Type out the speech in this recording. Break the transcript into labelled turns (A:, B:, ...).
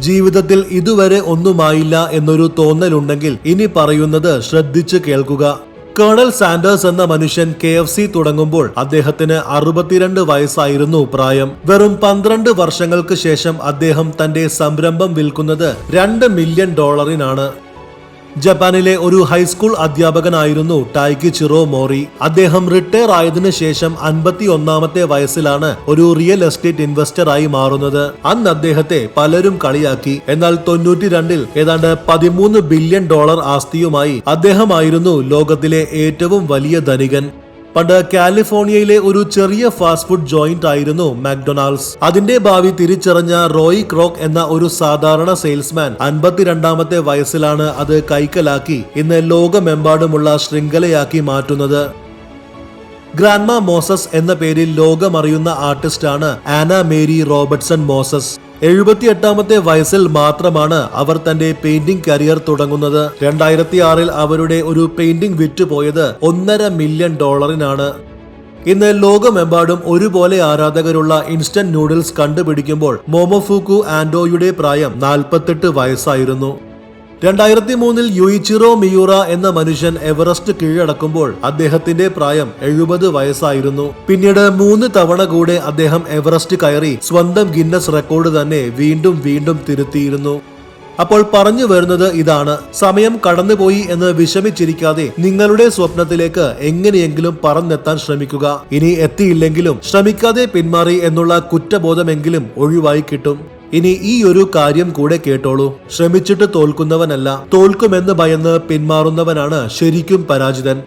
A: ജീവിതത്തിൽ ഇതുവരെ ഒന്നുമായില്ല എന്നൊരു തോന്നലുണ്ടെങ്കിൽ ഇനി പറയുന്നത് ശ്രദ്ധിച്ചു കേൾക്കുക. കേണൽ സാൻഡേഴ്സ് എന്ന മനുഷ്യൻ കെ എഫ് സി തുടങ്ങുമ്പോൾ അദ്ദേഹത്തിന് അറുപത്തിരണ്ട് വയസ്സായിരുന്നു പ്രായം. വെറും പന്ത്രണ്ട് വർഷങ്ങൾക്ക് ശേഷം അദ്ദേഹം തന്റെ സംരംഭം വിൽക്കുന്നത് രണ്ട് മില്യൺ ഡോളറിനാണ്. ജപ്പാനിലെ ഒരു ഹൈസ്കൂൾ അധ്യാപകനായിരുന്നു ടൈക്കി ചിറോ മോറി. അദ്ദേഹം റിട്ടയർ ആയതിനു ശേഷം അൻപത്തി ഒന്നാമത്തെ വയസ്സിലാണ് ഒരു റിയൽ എസ്റ്റേറ്റ് ഇൻവെസ്റ്ററായി മാറുന്നത്. അന്ന് അദ്ദേഹത്തെ പലരും കളിയാക്കി. എന്നാൽ തൊണ്ണൂറ്റി രണ്ടിൽ ഏതാണ്ട് പതിമൂന്ന് ബില്യൺ ഡോളർ ആസ്തിയുമായി അദ്ദേഹമായിരുന്നു ലോകത്തിലെ ഏറ്റവും വലിയ ധനികൻ. പണ്ട് കാലിഫോർണിയയിലെ ഒരു ചെറിയ ഫാസ്റ്റ് ഫുഡ് ജോയിന്റ് ആയിരുന്നു മാക്ഡൊണാൾഡ്സ് അതിന്റെ ഭാവി തിരിച്ചറിഞ്ഞ റോയ് ക്രോക്ക് എന്ന ഒരു സാധാരണ സെയിൽസ്മാൻ അൻപത്തിരണ്ടാമത്തെ വയസ്സിലാണ് അത് കൈക്കലാക്കി ഇന്ന് ലോകമെമ്പാടുമുള്ള ശൃംഖലയാക്കി മാറ്റുന്നത്. ഗ്രാൻഡ്മ മോസസ് എന്ന പേരിൽ ലോകമറിയുന്ന ആർട്ടിസ്റ്റാണ് ആന മേരി റോബർട്ട്സൺ മോസസ്. എഴുപത്തിയെട്ടാമത്തെ വയസ്സിൽ മാത്രമാണ് അവർ തന്റെ പെയിന്റിംഗ് കരിയർ തുടങ്ങുന്നത്. രണ്ടായിരത്തി ആറിൽ അവരുടെ ഒരു പെയിന്റിംഗ് വിറ്റുപോയത് ഒന്നര മില്യൺ ഡോളറിനാണ് ഇന്ന് ലോകമെമ്പാടും ഒരുപോലെ ആരാധകരുള്ള ഇൻസ്റ്റന്റ് നൂഡിൽസ് കണ്ടുപിടിക്കുമ്പോൾ മോമോഫൂക്കു ആൻഡോയുടെ പ്രായം നാൽപ്പത്തെട്ട് വയസ്സായിരുന്നു. രണ്ടായിരത്തി മൂന്നിൽ യുയിച്ചിറോ മിയൂറ എന്ന മനുഷ്യൻ എവറസ്റ്റ് കീഴടക്കുമ്പോൾ അദ്ദേഹത്തിന്റെ പ്രായം എഴുപത് വയസ്സായിരുന്നു. പിന്നീട് മൂന്ന് തവണ കൂടെ അദ്ദേഹം എവറസ്റ്റ് കയറി സ്വന്തം ഗിന്നസ് റെക്കോർഡ് തന്നെ വീണ്ടും വീണ്ടും തിരുത്തിയിരുന്നു. അപ്പോൾ പറഞ്ഞു വരുന്നത് ഇതാണ് സമയം കടന്നുപോയി എന്ന് വിഷമിച്ചിരിക്കാതെ നിങ്ങളുടെ സ്വപ്നത്തിലേക്ക് എങ്ങനെയെങ്കിലും പറന്നെത്താൻ ശ്രമിക്കുക. ഇനി എത്തിയില്ലെങ്കിലും ശ്രമിക്കാതെ പിന്മാറി എന്നുള്ള കുറ്റബോധമെങ്കിലും ഒഴിവായി കിട്ടും. ഇനി ഈ ഒരു കാര്യം കൂടെ കേട്ടോളൂ. ശ്രമിച്ചിട്ട് തോൽക്കുന്നവനല്ല തോൽക്കുമെന്ന് ഭയന്ന് പിന്മാറുന്നവനാണ് ശരിക്കും പരാജിതൻ.